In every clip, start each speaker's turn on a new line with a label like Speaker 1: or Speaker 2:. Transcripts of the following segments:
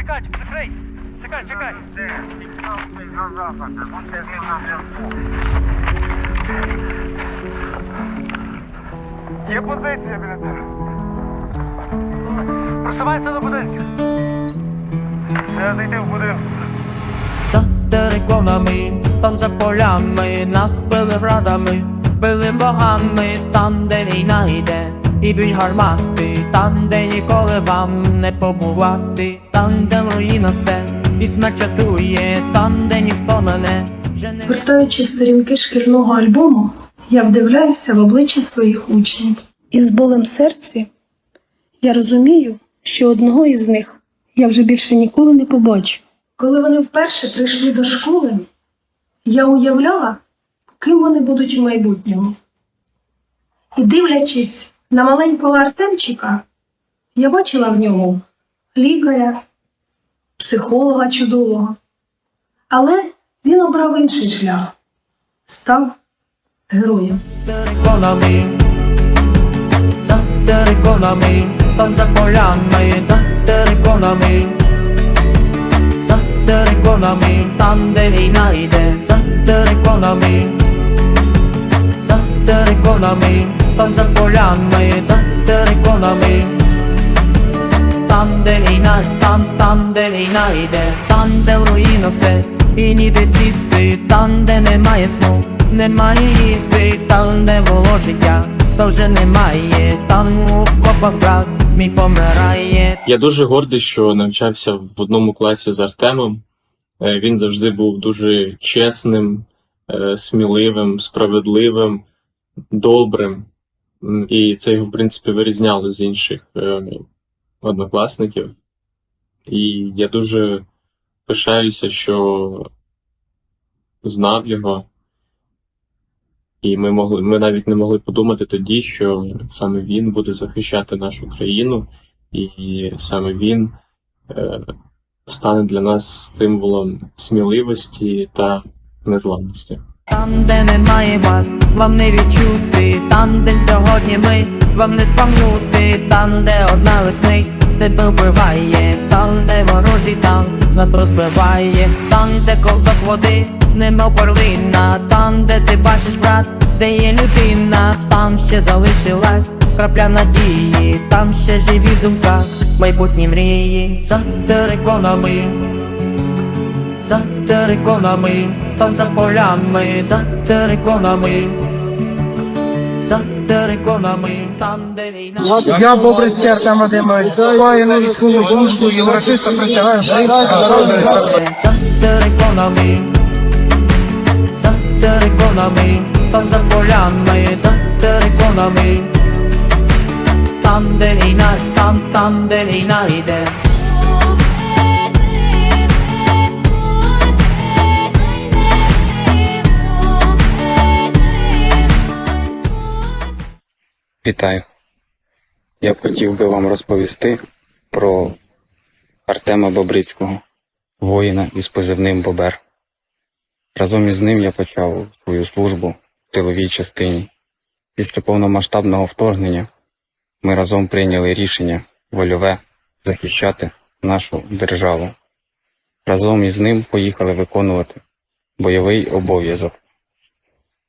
Speaker 1: Чекай, прикрий. Чекай, чекай. Є позиція біля тебе. Просувайся до будинку. Треба зайти в будинок.
Speaker 2: За териконами, там за полями, нас били градами, били богами, там, де війна йде, і б'ють гармати, там, де ніколи вам не побувати, там, де руїна все, і смерть чатує, там, де ніхто мене вже не
Speaker 3: Гортаючи сторінки шкільного альбому, я вдивляюся в обличчя своїх учнів. І з болем серці я розумію, що одного із них я вже більше ніколи не побачу. Коли вони вперше прийшли до школи, я уявляла, ким вони будуть у майбутньому. І дивлячись на маленького Артемчика, я бачила в ньому лікаря, психолога чудового. Але він обрав інший шлях, став героєм.
Speaker 2: там де війна йде, за териконами, за териконами, за полями, за териконами. Там, де війна, там, там, де війна йде, там, де в руїна все, і ніде сісти, там, де немає сну, немає їсти, там, де було життя, то вже немає, там у копах брат мій помирає.
Speaker 4: Я дуже гордий, що навчався в одному класі з Артемом. Е, Він завжди був дуже чесним, е, сміливим, справедливим, добрим. І це його, в принципі, вирізняло з інших е, однокласників. І я дуже пишаюся, що знав його. І ми могли, ми навіть не могли подумати тоді, що саме він буде захищати нашу країну, і саме він е, стане для нас символом сміливості та незламності.
Speaker 2: Там, де немає вас, вам не відчути, там, де сьогодні ми, вам не спам'нути, там, де одна весни тебе вбиває, там, де ворожий там нас розбиває, там, де ковток води, нема перлина, там, де ти бачиш брат, де є людина, там ще залишилась крапля надії, там ще живі думка, майбутні мрії, за териконами за териконами, там за полями, за териконами, за териконами, там де війна.
Speaker 5: Я Бобрицький Артем Вадимович, вступаю на військову службу і урочисто присягаю українському народу.
Speaker 2: За териконами, за териконами, там за полями, за териконами, там де війна, там, там де війна йде.
Speaker 6: Вітаю. Я хотів би вам розповісти про Артема Бобрицького, воїна із позивним Бобер. Разом із ним я почав свою службу в тиловій частині. Після повномасштабного вторгнення ми разом прийняли рішення вольове захищати нашу державу. Разом із ним поїхали виконувати бойовий обов'язок.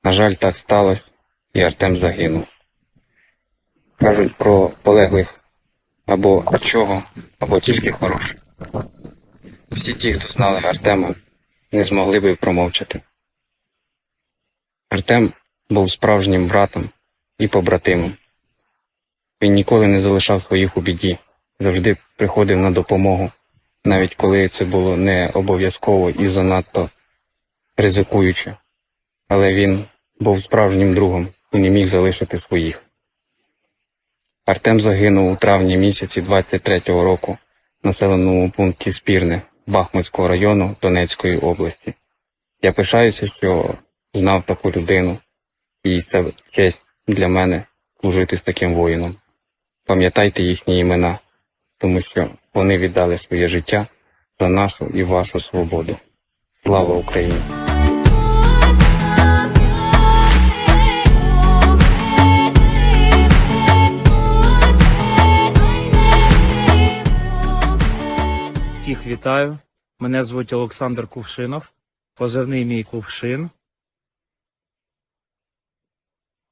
Speaker 6: На жаль, так сталося, і Артем загинув. Кажуть про полеглих або чого, або тільки хороших. Всі ті, хто знали Артема, не змогли би промовчати. Артем був справжнім братом і побратимом. Він ніколи не залишав своїх у біді, завжди приходив на допомогу, навіть коли це було не обов'язково і занадто ризикуюче. Але він був справжнім другом і не міг залишити своїх. Артем загинув у травні місяці 23-го року в населеному пункті Спірне Бахмутського району Донецької області. Я пишаюся, що знав таку людину, і це честь для мене служити з таким воїном. Пам'ятайте їхні імена, тому що вони віддали своє життя за нашу і вашу свободу. Слава Україні!
Speaker 7: Всіх вітаю. Мене звуть Олександр Кувшинов. Позивний мій Кувшин.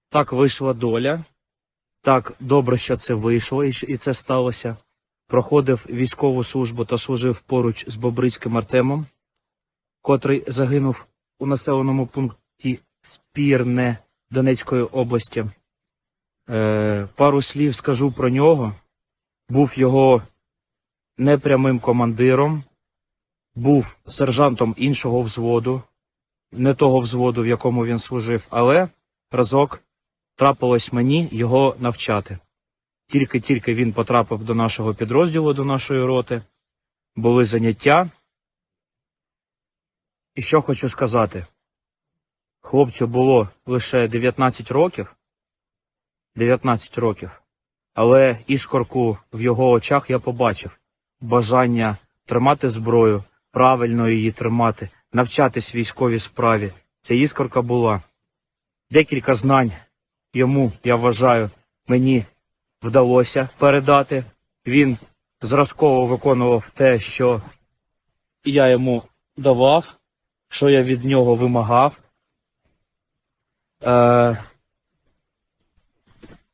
Speaker 7: Так вийшла доля. Так добре, що це вийшло і це сталося. Проходив військову службу та служив поруч з Бобрицьким Артемом, котрий загинув у населеному пункті Спірне Донецької області. Е, пару слів скажу про нього. Був його непрямим командиром, був сержантом іншого взводу, не того взводу, в якому він служив, але разок трапилось мені його навчати. Тільки-тільки він потрапив до нашого підрозділу, до нашої роти, були заняття. І що хочу сказати? Хлопцю було лише 19 років, 19 років, але іскорку в його очах я побачив бажання тримати зброю, правильно її тримати, навчатись військовій справі. Ця іскорка була. Декілька знань йому, я вважаю, мені вдалося передати. Він зразково виконував те, що я йому давав, що я від нього вимагав. Е,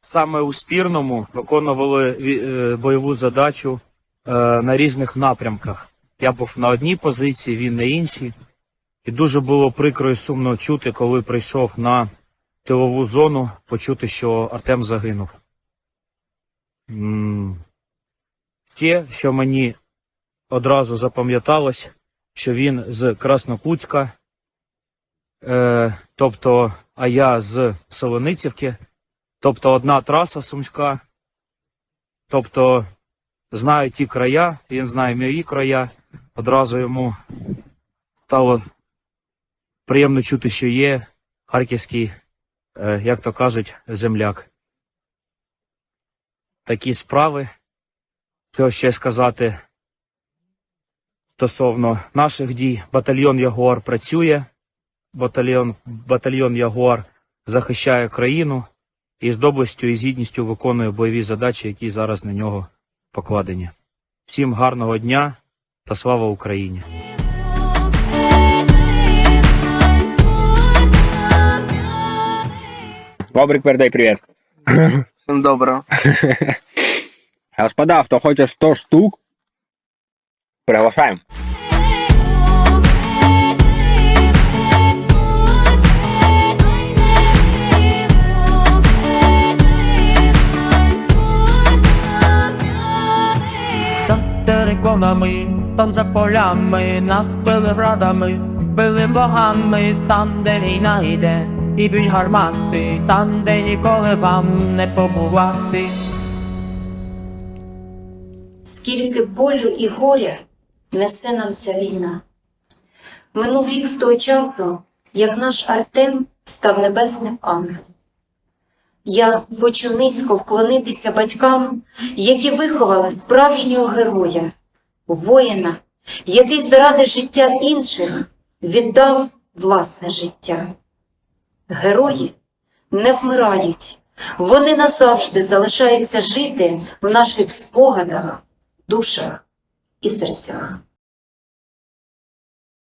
Speaker 7: саме у спірному виконували е, бойову задачу на різних напрямках. Я був на одній позиції, він на іншій. І дуже було прикро і сумно чути, коли прийшов на тилову зону, почути, що Артем загинув. Ще, що мені одразу запам'яталось, що він з Краснокутська, е, тобто, а я з Солоницівки, тобто одна траса Сумська, тобто знаю ті края, він знає мої края. Одразу йому стало приємно чути, що є харківський, е, як то кажуть, земляк. Такі справи. Що ще сказати стосовно наших дій. Батальйон Ягуар працює. Батальйон, батальйон Ягуар захищає країну і з доблестю і з гідністю виконує бойові задачі, які зараз на нього покладені. Всім гарного дня та слава Україні!
Speaker 8: Бобрик, передай привіт.
Speaker 5: Всім добре.
Speaker 8: Господа, хто хоче 100 штук, приглашаем.
Speaker 2: Териконами, там за полями, нас били градами, били богами, там, де війна йде, і б'ють гармати, там, де ніколи вам не побувати.
Speaker 9: скільки болю і горя несе нам ця війна. Минув рік з того часу, як наш Артем став небесним ангелом. Я хочу низько вклонитися батькам, які виховали справжнього героя, воїна, який заради життя інших віддав власне життя. Герої не вмирають, вони назавжди залишаються жити в наших спогадах, душах і серцях.